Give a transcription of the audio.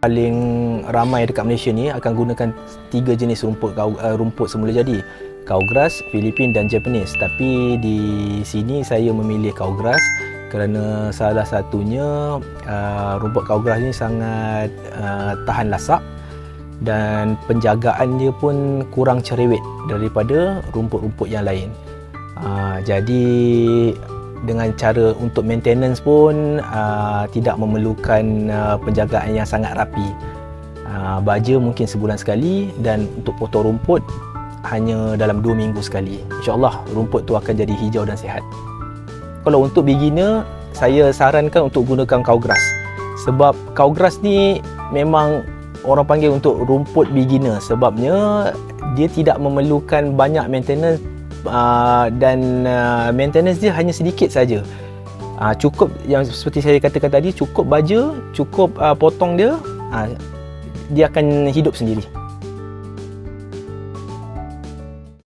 paling ramai dekat Malaysia ni akan gunakan tiga jenis rumput kau, uh, rumput semula jadi Cowgrass, Filipin dan Japanese tapi di sini saya memilih Cowgrass kerana salah satunya uh, rumput Cowgrass ni sangat uh, tahan lasak dan penjagaan dia pun kurang cerewet daripada rumput-rumput yang lain. Uh, jadi dengan cara untuk maintenance pun uh, tidak memerlukan uh, penjagaan yang sangat rapi. Uh, baja mungkin sebulan sekali dan untuk potong rumput hanya dalam 2 minggu sekali. InsyaAllah rumput tu akan jadi hijau dan sihat. Kalau untuk beginner, saya sarankan untuk gunakan cowgrass. Sebab cowgrass ni memang orang panggil untuk rumput beginner sebabnya dia tidak memerlukan banyak maintenance uh, dan uh, maintenance dia hanya sedikit saja. Uh, cukup yang seperti saya katakan tadi cukup baja, cukup uh, potong dia, uh, dia akan hidup sendiri.